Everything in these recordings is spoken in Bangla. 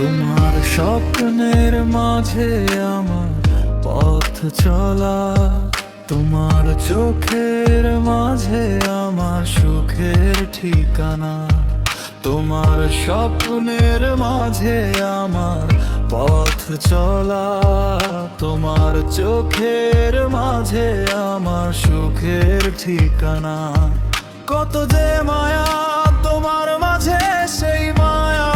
তোমার স্বপ্নের মাঝে আমার পথ চলা, তোমার চোখের মাঝে আমার সুখের ঠিকানা, তোমার স্বপ্নের মাঝে আমার পথ চলা, তোমার চোখের মাঝে আমার সুখের ঠিকানা। কত যে মায়া তোমার মাঝে, সেই মায়াই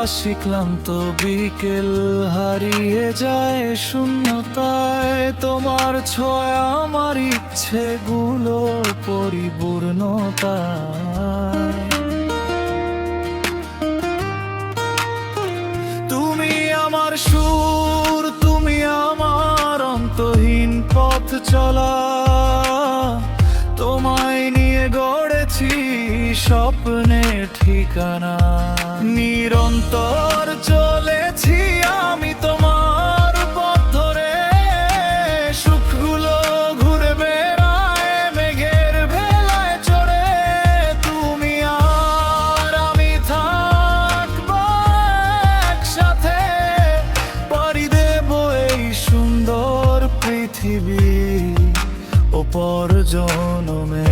হাসি ক্লান্ত বিকেল হারিয়ে যায় শূন্যতায়। তোমার ছোঁয়া আমার ইচ্ছেগুলো পরিপূর্ণতা তুমি আমার সুর, তুমি আমার অন্তহীন পথ চলা। স্বপ্নের ঠিকানা। নিরন্তর চলেছি আমি তোমার পথ ধরে সুখগুলো ঘুরে বেড়ায় মেঘের ভেলায় চড়ে। তুমি আর আমি থাকব একসাথে। পাড়ি দেব এই সুন্দর পৃথিবী। ওপর জনমে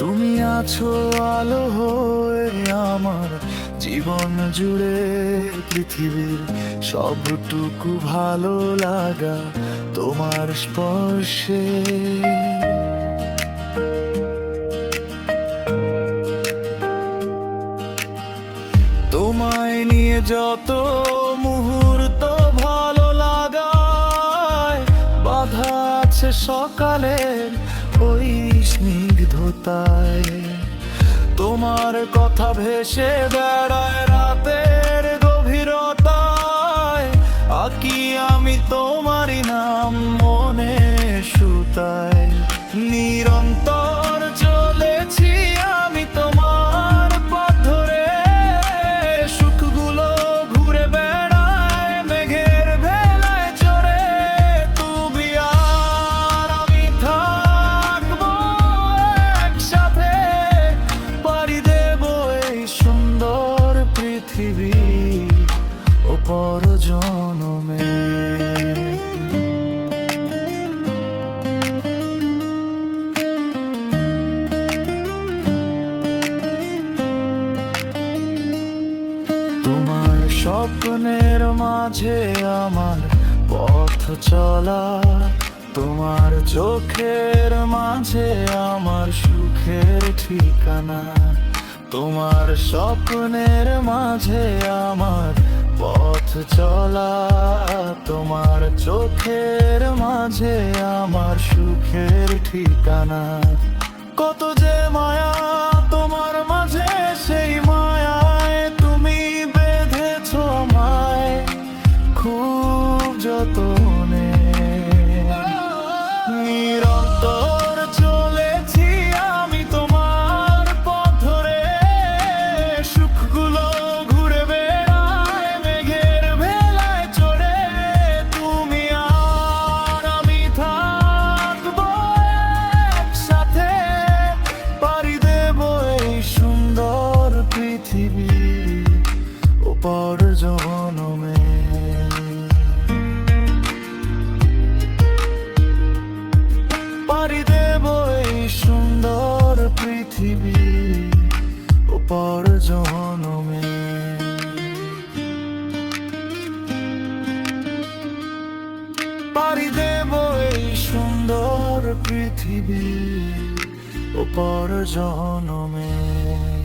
তুমি আছো আলো হয়ে আমার জীবন জুড়ে পৃথিবীর সবটুকু ভালো লাগা তোমার স্পর্শে। তোমায় নিয়ে যত মুহূর্ত ভালো লাগায়, বাধা আছে সকালের স্নিগ্ধতায় তোমার কথা ভেসে বেড়ায় রাতের গভীরতায়। আকি আমি তোমারই নাম মনে সুতায় নিরন্তর ওপর জনমে তোমার স্বপ্নের মাঝে আমার পথ চলা, তোমার চোখের মাঝে আমার সুখের ঠিকানা, তোমার স্বপ্নের মাঝে আমার পথ চলা তোমার চোখের মাঝে আমার সুখের ঠিকানা। কত যে মায়া পৃথিবী ও পর জনমে।